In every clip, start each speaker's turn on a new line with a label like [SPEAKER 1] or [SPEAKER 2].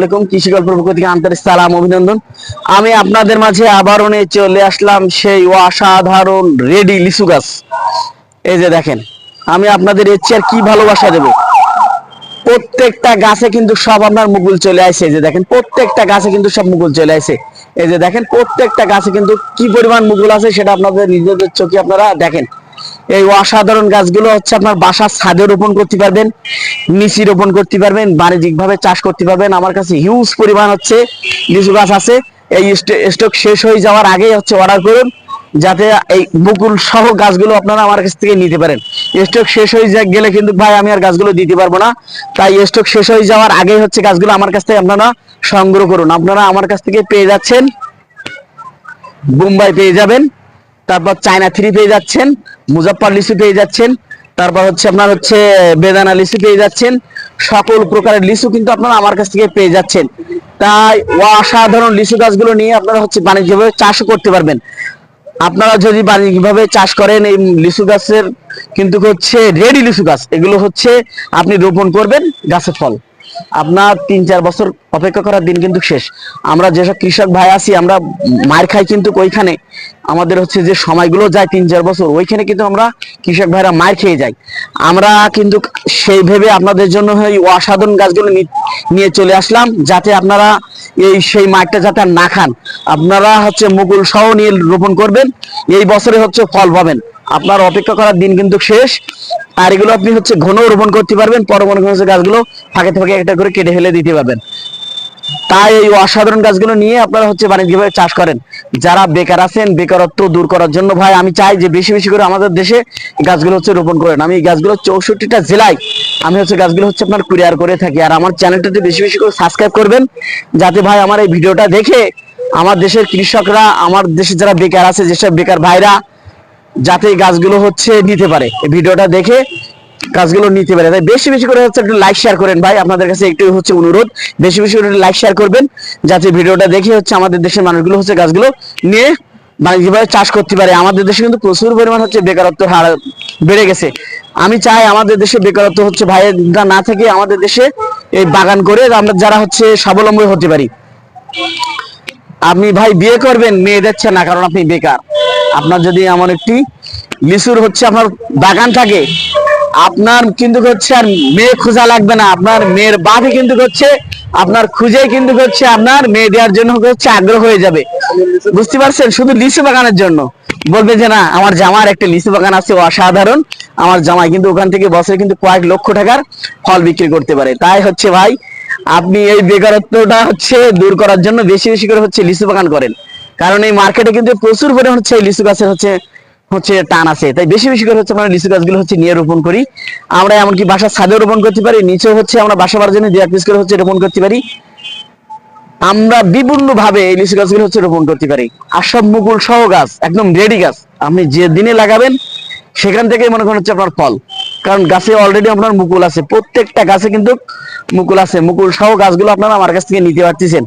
[SPEAKER 1] আলাইকুম কৃষি গল্পের পক্ষ থেকে আন্তরিক সালাম, অভিনন্দন। আমি আপনাদের মাঝে আবারও নিয়ে চলে আসলাম সেই অসাধারণ রেডি লিচু গাছ। এই যে দেখেন, আমি আপনাদের এর চেয়ে আর কি ভালোবাসা দেব? প্রত্যেকটা গাছে কিন্তু সব আপনার মুকুল চলে আসে। এই যে দেখেন, প্রত্যেকটা গাছে কিন্তু সব মুকুল চলে আসে। এই যে দেখেন, প্রত্যেকটা গাছে কিন্তু কি পরিমাণ মুকুল আছে সেটা আপনাদের নিজেদের চোখে আপনারা দেখেন। এই অসাধারণ গাছগুলো হচ্ছে আপনার বাসার ছাদে রোপণ করতে পারবেন, নিচি রোপণ করতে পারবেন বাণিজ্যিক ভাবে চাষ করতে পারবেন। আমার কাছে হিউজ পরিমাণ হচ্ছে লিচু গাছ আছে। এই স্টক শেষ হয়ে যাওয়ার আগেই হচ্ছে অর্ডার করুন, যাতে এই বকুল সহ গাছগুলো আপনারা আমার কাছ থেকে নিতে পারেন। স্টক শেষ হয়ে গেলে কিন্তু ভাই আমি আর গাছগুলো দিতে পারব না। তাই স্টক শেষ হয়ে যাওয়ার আগেই হচ্ছে গাছগুলো আমার কাছ থেকে আপনারা সংগ্রহ করুন। আপনারা আমার কাছ থেকে পেয়ে যাচ্ছেন, বোম্বাই পেয়ে যাবেন। তারপর চায়না থ্রি পেয়ে যাচ্ছেন, মুজাফফর লিচু পেয়ে যাচ্ছেন, তারপর হচ্ছে আপনার হচ্ছে বেদানা লিচু পেয়ে যাচ্ছেন, সকল প্রকারের লিচু কিন্তু আপনারা আমার কাছ থেকে পেয়ে যাচ্ছেন। তাই অসাধারণ লিচু গাছগুলো নিয়ে আপনারা হচ্ছে বাণিজ্যিকভাবে চাষও করতে পারবেন। আপনারা যদি বাণিজ্যিকভাবে চাষ করেন এই লিচু গাছের, কিন্তু হচ্ছে রেডি লিচু গাছ, এগুলো হচ্ছে আপনি রোপণ করবেন গাছে ফল। আপনার তিন চার বছর অপেক্ষা করার দিন কিন্তু শেষ। আমরা যেসব কৃষক ভাই আছি, আমরা মার খাই কিন্তু ওইখানে। আমাদের হচ্ছে যে সময়গুলো যায় তিন চার বছর, ওইখানে কিন্তু আমরা কৃষক ভাইরা মার খেয়ে যাই। আমরা কিন্তু সেই ভেবে আপনাদের জন্য এই অসাধারণ গাছগুলো নিয়ে চলে আসলাম, যাতে আপনারা এই সেই মাঠটা যাতে না খান। আপনারা হচ্ছে মুকুল সহ নিয়ে রোপণ করবেন, এই বছরে হচ্ছে ফল পাবেন। আপনার অপেক্ষা করার দিন কিন্তু শেষ। আর এগুলো আপনি হচ্ছে ঘন রোপণ করতে পারবেন পরবর্তী হচ্ছে গাছগুলো ফাঁকে ফাঁকে একটা করে কেটে ফেলে দিতে পারবেন। তাই এই অসাধারণ গাছগুলো নিয়ে আপনারা হচ্ছে বাণিজ্যিকভাবে চাষ করেন। যারা বেকার আছেন, বেকারত্ব দূর করার জন্য, ভাই, আমি চাই যে বেশি বেশি করে আমাদের দেশে গাছগুলো হচ্ছে রোপণ করেন। আমি এই গাছগুলো চৌষট্টিটা জেলায় আমি হচ্ছে গাছগুলো হচ্ছে আপনার কুরিয়ার করে থাকি। আর আমার চ্যানেলটাতে বেশি বেশি করে সাবস্ক্রাইব করবেন, যাতে ভাই আমার এই ভিডিওটা দেখে আমার দেশের কৃষকরা, আমার দেশে যারা বেকার আছে, যেসব বেকার ভাইরা যাতে এই গাছগুলো হচ্ছে নিতে পারে। এই ভিডিওটা দেখে গাছগুলো নিতে পারে। তাই বেশি বেশি করে হচ্ছে একটু লাইক শেয়ার করেন ভাই। আপনাদের কাছে একটু হচ্ছে অনুরোধ, বেশি বেশি করে লাইক শেয়ার করবেন, যাতে ভিডিওটা দেখে হচ্ছে আমাদের দেশের মানুষগুলো হচ্ছে গাছগুলো নিয়ে বাণিজ্যিকভাবে চাষ করতে পারে। আমাদের দেশে কিন্তু প্রচুর পরিমাণ হচ্ছে বেকারত্ব হার বেড়ে গেছে। আমি চাই আমাদের দেশে বেকারত্ব হচ্ছে ভাইয়েরা না থেকে আমাদের দেশে এই বাগান করে আমরা যারা হচ্ছে স্বাবলম্বী হতে পারি। আপনি ভাই বিয়ে করবেন মেয়ে দিচ্ছে না, কারণ আপনি বেকার। আপনার যদি এমন একটি লিচুর হচ্ছে আপনার বাগান থাকে, আপনার কিন্তু হচ্ছে আর মেয়ে খোঁজা লাগবে না। আপনার মেয়ের বাপই কিন্তু হচ্ছে, আপনার খুঁজে কিন্তু হচ্ছে আপনার মেয়ে দেওয়ার জন্য হচ্ছে আগ্রহ হয়ে যাবে। বুঝতে পারছেন? শুধু লিচু বাগানের জন্য। বলবে যে না, আমার জামার একটা লিচু বাগান আছে অসাধারণ। আমার জামাই কিন্তু ওখান থেকে বছরে কিন্তু কয়েক লক্ষ টাকার ফল বিক্রি করতে পারে। তাই হচ্ছে ভাই, আপনি এই বেকারত্বটা হচ্ছে দূর করার জন্য বেশি বেশি করে হচ্ছে লিচু বাগান করেন। কারণ এই মার্কেটে কিন্তু প্রচুর পরিমাণ হচ্ছে লিচু গাছের হচ্ছে হচ্ছে টান আছে। তাই বেশি বেশি করে হচ্ছে আমরা লিচু গাছগুলো হচ্ছে নিয়ে রোপণ করি। আমরা এমনকি বাসার ছাদেও রোপণ করতে পারি, নিচেও হচ্ছে আমরা বাসা বাড়ার জন্য দুই এক পিস করে হচ্ছে রোপণ করতে পারি। আমরা বিভিন্ন ভাবে এই লিচু গাছগুলো হচ্ছে রোপণ করতে পারি। আর সব মুকুল সহ গাছ, একদম রেডি গাছ। আপনি যে দিনে লাগাবেন, সেখান থেকে মনে করেন হচ্ছে আপনার ফল। কারণ গাছে অলরেডি আপনার মুকুল আছে। প্রত্যেকটা গাছে কিন্তু মুকুল আছে। মুকুল সহ গাছগুলো আপনারা আমার কাছ থেকে নিতে পারতেছেন।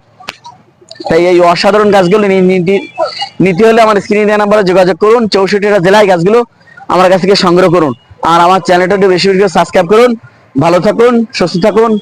[SPEAKER 1] তাই এই অসাধারণ গাছগুলো নিতে- হলে আমার স্ক্রিনে দেওয়া নাম্বারে যোগাযোগ করুন, চৌষট্টিটা জেলায় গাছগুলো আমার কাছ থেকে সংগ্রহ করুন। আর আমার চ্যানেলটা বেশি বেশি সাবস্ক্রাইব করুন। ভালো থাকুন, সুস্থ থাকুন।